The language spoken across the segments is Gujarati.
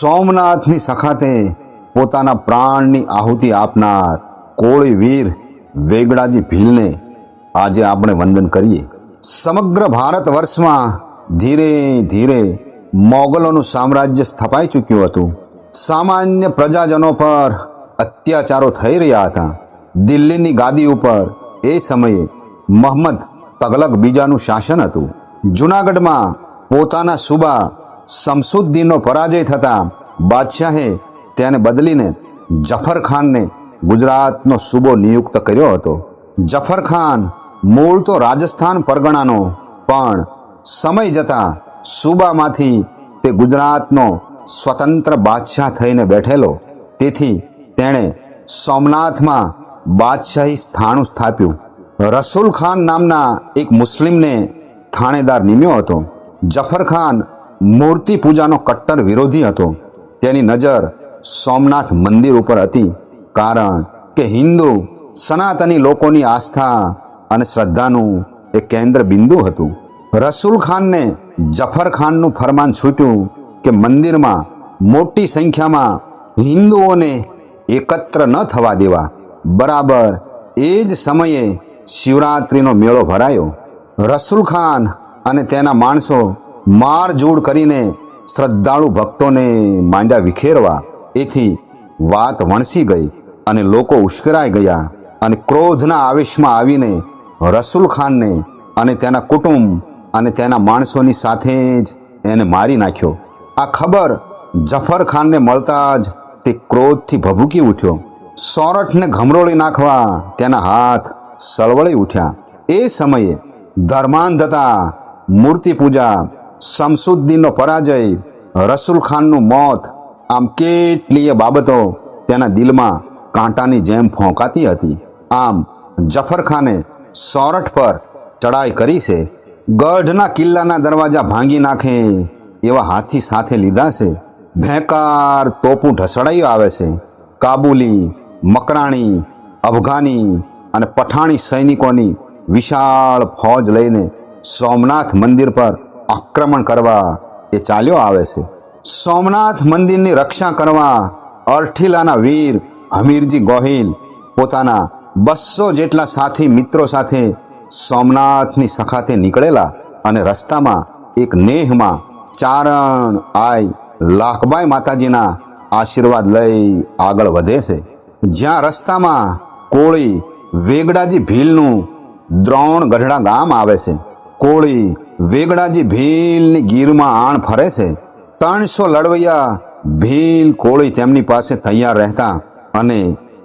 સોમનાથની સખાતે પોતાના પ્રાણની આહુતિ આપનાર કોળી વીર વેગડાજી ભીલને આજે આપણે વંદન કરીએ. સમગ્ર ભારત વર્ષમાં ધીરે ધીરે મોગલોનું સામ્રાજ્ય સ્થપાઈ ચૂક્યું હતું. સામાન્ય પ્રજાજનો પર અત્યાચારો થઈ રહ્યા હતા. દિલ્હીની ગાદી ઉપર એ સમયે મોહમ્મદ તગલક બીજાનું શાસન હતું. જુનાગઢમાં પોતાના સુબા શમસુદ્દીનનો પરાજય થતાં બાદશાહે તેને બદલીને જફર ખાનને ગુજરાતનો સુબો નિયુક્ત કર્યો હતો. જફર ખાન મૂળ તો રાજસ્થાન પરગણાનો, પણ સમય જતાં સુબામાંથી તે ગુજરાતનો સ્વતંત્ર બાદશાહ થઈને બેઠેલો. તેથી તેણે સોમનાથમાં બાદશાહી સ્થાણું સ્થાપ્યું. રસુલ ખાન નામના એક મુસ્લિમને થાણેદાર નિમ્યો હતો. જફર ખાન મૂર્તિ પૂજાનો કટ્ટર વિરોધી હતો. તેની નજર સોમનાથ મંદિર ઉપર હતી. કારણ કે હિન્દુ સનાતની લોકોની આસ્થા અને શ્રદ્ધાનું એ કેન્દ્ર બિંદુ હતું. રસુલ ખાનને જફર ખાનનું ફરમાન છૂટ્યું કે મંદિરમાં મોટી સંખ્યામાં હિન્દુઓને એકત્ર ન થવા દેવા. બરાબર એ જ સમયે શિવરાત્રિનો મેળો ભરાયો. રસુલ ખાન અને તેના માણસો મારઝૂડ કરીને શ્રદ્ધાળુ ભક્તોને માંડ્યા વિખેરવા. એથી વાત વણસી ગઈ અને લોકો ઉશ્કેરાઈ ગયા અને ક્રોધના આવેશમાં આવીને રસુલ ખાનને અને તેના કુટુંબ અને તેના માણસોની સાથે જ એને મારી નાખ્યો. આ ખબર જફર ખાનને મળતા જ તે ક્રોધથી ભભૂકી ઉઠ્યો. સોરઠને ઘમરોળી નાખવા તેના હાથ સળવળી ઉઠ્યા. એ સમયે ધર્માંધતા મૂર્તિ પૂજા શમસુદ્દીનનો પરાજય, રસુલ ખાનનું મોત, આમ કેટલીય બાબતો તેના દિલમાં કાંટાની જેમ ફોંકાતી હતી. આમ જફર ખાને સોરઠ પર ચડાઈ કરી છે. ગઢના કિલ્લાના દરવાજા ભાંગી નાખે, એવા હાથી સાથે લીધા છે. ભેંકાર તોપું ઢસડાઈ આવે છે. કાબુલી, મકરાણી, અફઘાની અને પઠાણી સૈનિકોની વિશાળ ફોજ લઈને સોમનાથ મંદિર પર આક્રમણ કરવા એ ચાલ્યો આવે છે. સોમનાથ મંદિરની રક્ષા કરવા અરઠીલાના વીર હમીરજી ગોહિલ પોતાના બસો જેટલા સાથી મિત્રો સાથે સોમનાથની સખાતે નીકળેલા અને રસ્તામાં એક નેહમાં ચારણ આય લાખબાઈ માતાજીના આશીર્વાદ લઈ આગળ વધે છે. જ્યાં રસ્તામાં કોળી વેગડાજી ભીલનું દ્રોણ ગઢડા ગામ આવે છે. કોળી વેગડાજી ભીલની ગીરમાં આણ ફરે છે. ત્રણસો લડવૈયા ભીલ કોળી તેમની પાસે તૈયાર રહેતા અને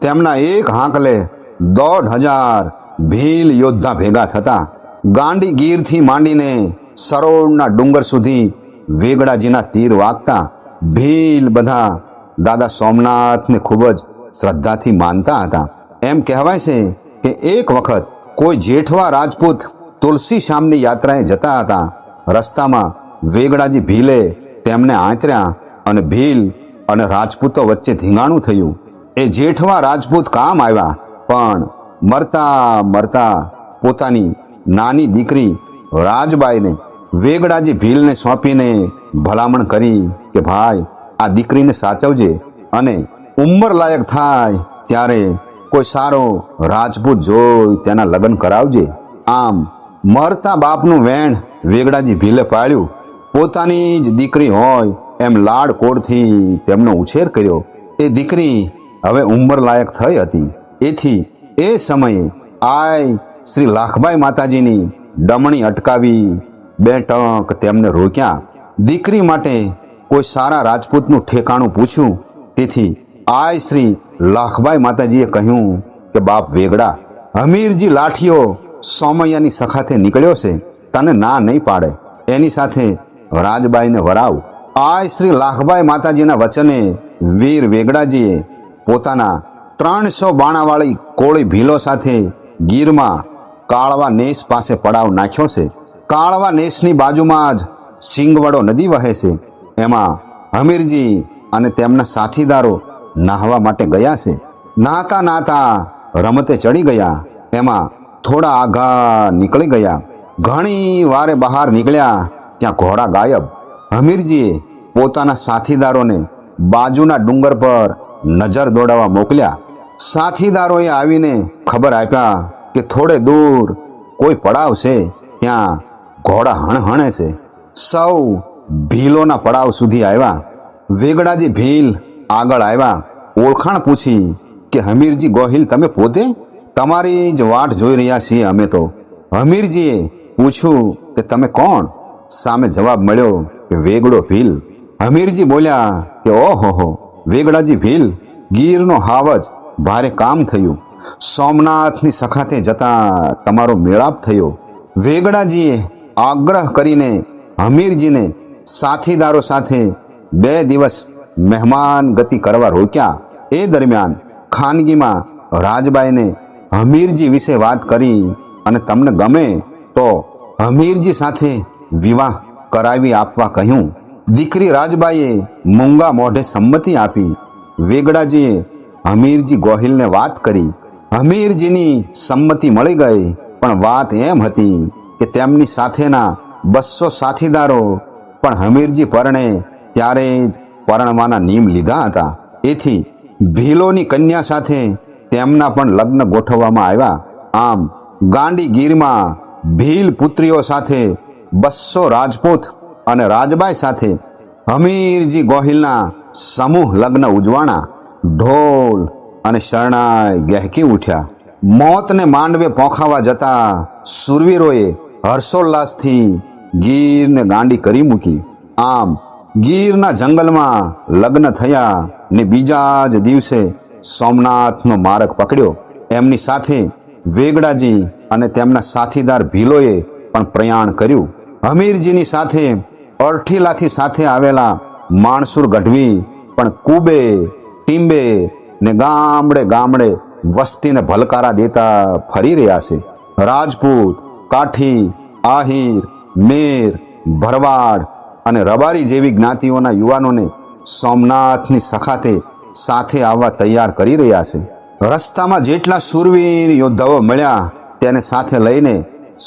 તેમના એક હાંકલે દોઢ હજાર ભીલ યોદ્ધા ભેગા થતા. ગાંડી ગીરથી માંડીને સરોળના ડુંગર સુધી વેગડાજીના તીર વાગતા ભીલ બધા દાદા સોમનાથને ખૂબ જ શ્રદ્ધાથી માનતા હતા. એમ કહેવાય છે કે એક વખત કોઈ જેઠવા રાજપૂત તુલસી શામની યાત્રાએ જતા હતા. રસ્તામાં વેગડાજી ભીલે તેમને આંતર્યા અને ભીલ અને રાજપૂતો વચ્ચે ધીંગાણું થયું. એ જેઠવા રાજપૂત કામ આવ્યા, પણ મરતા મરતા પોતાની નાની દીકરી રાજબાઈને, વેગડાજી ભીલને સોંપીને ભલામણ કરી કે, ભાઈ, આ દીકરીને સાચવજે અને ઉંમર લાયક થાય ત્યારે કોઈ સારો રાજપૂત જોઈ તેના લગ્ન કરાવજે. આમ મરતા બાપનું વેણ વેગડાજી ભીલે પાળ્યું પોતાની જ દીકરી હોય એમ લાડ કોડથી તેમનો ઉછેર કર્યો. એ દીકરી હવે ઉંમર લાયક થઈ હતી. એથી એ સમયે આય શ્રી લાખબાઈ માતાજીની ડમણી અટકાવી બે ટંક તેમને રોક્યા. દીકરી માટે કોઈ સારા રાજપૂતનું ઠેકાણું પૂછ્યું. તેથી આય શ્રી લાખબાઈ માતાજીએ કહ્યું કે, બાપ વેગડા હમીરજી લાઠીઓ સોમૈયાની સખાથે નીકળ્યો છે, તને ના નહીં પાડે. એની સાથે રાજબાઈને વરાવ. આ શ્રી લાખબાઈ માતાજીના વચને વીર વેગડાજીએ પોતાના ત્રણસો બાણાવાળી કોળી ભીલો સાથે ગીરમાં કાળવા નેસ પાસે પડાવ નાખ્યો છે. કાળવા નેસની બાજુમાં જ સિંગવડો નદી વહે છે. એમાં હમીરજી અને તેમના સાથીદારો નાહવા માટે ગયા છે. નાહતા નાહતા રમતે ચડી ગયા. એમાં થોડા આઘા નીકળી ગયા. ઘણી વારે બહાર નીકળ્યા. ત્યાં ઘોડા ગાયબ. હમીરજીએ પોતાના સાથીદારોને બાજુના ડુંગર પર નજર દોડાવવા મોકલ્યા. સાથીદારોએ આવીને ખબર આપ્યા કે થોડે દૂર કોઈ પડાવ છે. ત્યાં ઘોડા હણહણે છે. સૌ ભીલોના પડાવ સુધી આવ્યા. વેગડાજી ભીલ આગળ આવ્યા. ઓળખાણ પૂછી કે હમીરજી ગોહિલ, તમે પોતે તમારી જ વાટ જોઈ રહ્યા છીએ અમે તો. હમીરજીએ પૂછ્યું કે તમે કોણ? સામે જવાબ મળ્યો કે વેગડો ભીલ. હમીરજી બોલ્યા કે ઓહો વેગડાજી ભીલ, ગીરનો હાવજ, ભારે કામ થયું. સોમનાથની સખાતે જતા તમારો મેળાપ થયો. વેગડાજીએ આગ્રહ કરીને હમીરજીને સાથીદારો સાથે બે દિવસ મહેમાન ગતિ કરવા રોક્યા. એ દરમિયાન ખાનગીમાં રાજબાઈને હમીરજી વિશે વાત કરી અને તમને ગમે તો હમીરજી સાથે વિવાહ કરાવી આપવા કહ્યું. દીકરી રાજબાઈએ મૂંગા મોઢે સંમતિ આપી. વેગડાજીએ હમીરજી ગોહિલને વાત કરી. હમીરજીની સંમતિ મળી ગઈ, પણ વાત એમ હતી કે તેમની સાથેના બસો સાથીદારો પણ હમીરજી પરણે ત્યારે જ પરણવાના નિયમ લીધા હતા. એથી ભીલોની કન્યા સાથે તેમના પણ લગ્ન ગોઠવવામાં આવ્યા. આમ ગાંડી ગીરમાં ભીલ પુત્રીઓ સાથે બસો રાજપૂત અને રાજબાઈ સાથે હમીરજી ગોહિલના સમૂહ લગ્ન ઉજવાણા. ઢોલ અને શરણાઈ ગહેકી ઉઠ્યા. મોતને માંડવે પોખાવા જતા સુરવીરોએ હર્ષોલ્લાસથી ગીરને ગાંડી કરી મૂકી. આમ ગીરના જંગલમાં લગ્ન થયા ને બીજા જ દિવસે સોમનાથનો માર્ગ પકડ્યો. એમની સાથે વેગડાજી અને તેમના સાથીદાર ભીલોએ પણ પ્રયાણ કર્યું. હમીરજીની સાથે અરઠીલાથી સાથે આવેલા માણસુર ગઢવી પણ કુબે, ટીંબે ને ગામડે ગામડે વસ્તીને ભલકારા દેતા ફરી રહ્યા છે. રાજપૂત, કાઠી, આહિર, મેર, ભરવાડ અને રબારી જેવી જ્ઞાતિઓના યુવાનોને સોમનાથની સખાતે સાથે આવવા તૈયાર કરી રહ્યા છે. રસ્તામાં જેટલા શૂરવીર યોદ્ધાઓ મળ્યા, તેને સાથે લઈને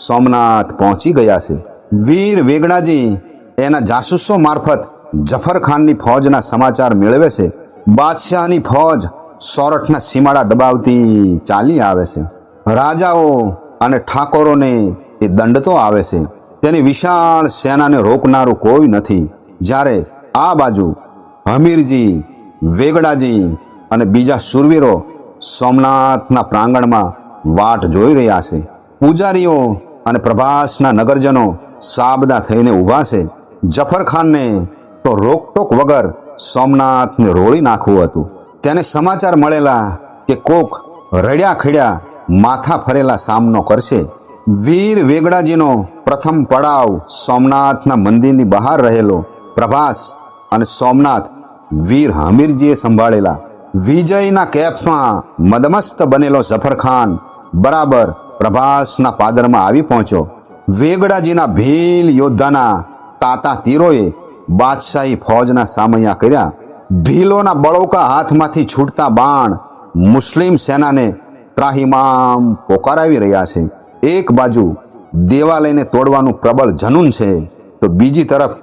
સોમનાથ પહોંચી ગયા છે. વીર વેગડાજી એના જાસૂસો મારફત જફર ખાનની ફૌજના સમાચાર મેળવે છે. બાદશાહની ફૌજ સોરઠના સીમાડા દબાવતી ચાલી આવે છે. રાજાઓ અને ઠાકોરોને એ દંડ તો આવે છે. તેની વિશાળ સેનાને રોકનારું કોઈ નથી. જ્યારે આ બાજુ હમીરજી વેગડાજી અને બીજા શૂરવીરો સોમનાથના પ્રાંગણમાં વાટ જોઈ રહ્યા છે. પૂજારીઓ અને પ્રભાસના નગરજનો સાબદા થઈને ઊભા છે. જફર ખાનને તો રોકટોક વગર સોમનાથને રોળી નાખવું હતું. તેને સમાચાર મળેલા કે કોક રડ્યા ખડ્યા માથા ફરેલા સામનો કરશે. વીર વેગડાજીનો પ્રથમ પડાવ સોમનાથના મંદિરની બહાર રહેલો પ્રભાસ અને સોમનાથ વીર હમીરજીએ સંભાળેલા વિજયના કેફમાં મદમસ્ત બનેલો ઝફરખાન બરાબર પ્રભાસના પાદરમાં આવી પહોંચ્યો. વેગડાજીના ભીલ યોદ્ધાના તાતા તીરોએ બાદશાહી ફૌજના સામૈયા કર્યા. ભીલોના બળોકા હાથમાંથી છૂટતા બાણ મુસ્લિમ સેનાને ત્રાહિમામ પોકારાવી રહ્યા છે. એક બાજુ દેવાલયને તોડવાનું પ્રબળ જનૂન છે, તો બીજી તરફ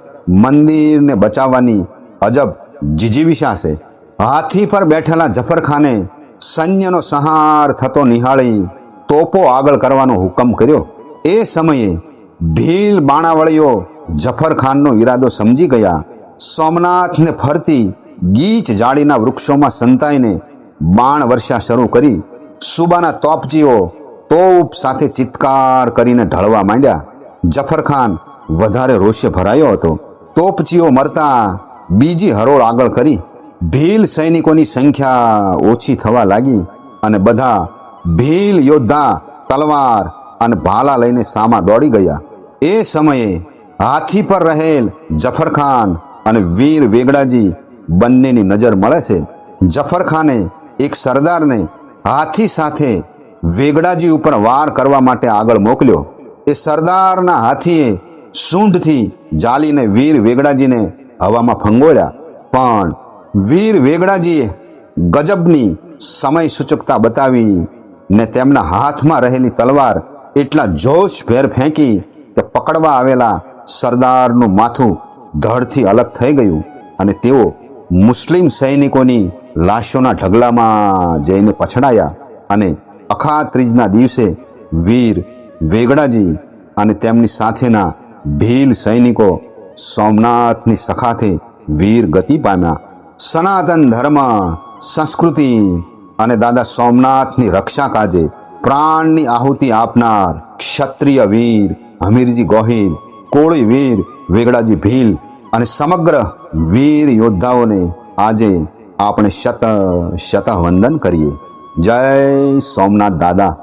મંદિરને બચાવવાની અજબ જીજીવિષા છે હાથી પર બેઠેલા જફરખાને સૈન્યનો સંહાર થતો નિહાળી તોપો આગળ કરવાનો હુકમ કર્યો. એ સમયે ભીલ બાણાવળીઓ જફરખાનનો ઈરાદો સમજી ગયા. સોમનાથને ફરતી ગીચ જાળીના વૃક્ષોમાં સંતાઈને બાણ વર્ષા શરૂ કરી સુબાના તોપજીઓ તોપ સાથે ચિત્કાર કરીને ઢળવા માંડ્યા. જફરખાન વધારે રોષે ભરાયો હતો. તોપચીઓ મરતા બીજી હરોળ આગળ કરી ભીલ સૈનિકોની સંખ્યા ઓછી થવા લાગી અને બધા ભીલ યોદ્ધા, તલવાર અને ભાલા લઈને સામા દોડી ગયા. એ સમયે હાથી પર રહેલ જફરખાન અને વીર વેગડાજી બંનેની નજર મળે છે. જફરખાને એક સરદારને હાથી સાથે વેગડાજી ઉપર વાર કરવા માટે આગળ મોકલ્યો. એ સરદારના હાથીએ સૂંઢથી જાલીને વીર વેગડાજીને હવામાં ફંગોળ્યા પણ વીર વેગડાજીએ ગજબની સમય સૂચકતા બતાવી ને તેમના હાથમાં રહેલી તલવાર એટલા જોશભેર ફેંકી કે પકડવા આવેલા સરદારનું માથું ધડથી અલગ થઈ ગયું અને તેઓ મુસ્લિમ સૈનિકોની લાશોના ઢગલામાં જઈને પછડાયા અને અખા ત્રીજના દિવસે વીર વેગડાજી અને તેમની સાથેના ભીલ સૈનિકો સોમનાથની સખાથી વીર ગતિ પામ્યા. સનાતન ધર્મ, સંસ્કૃતિ અને દાદા સોમનાથની રક્ષા કાજે પ્રાણની આહુતિ આપનાર ક્ષત્રિય વીર હમીરજી ગોહિલ, કોળી વીર વેગડાજી ભીલ અને સમગ્ર વીર યોદ્ધાઓને આજે આપણે શત શત વંદન કરીએ. જય સોમનાથ દાદા.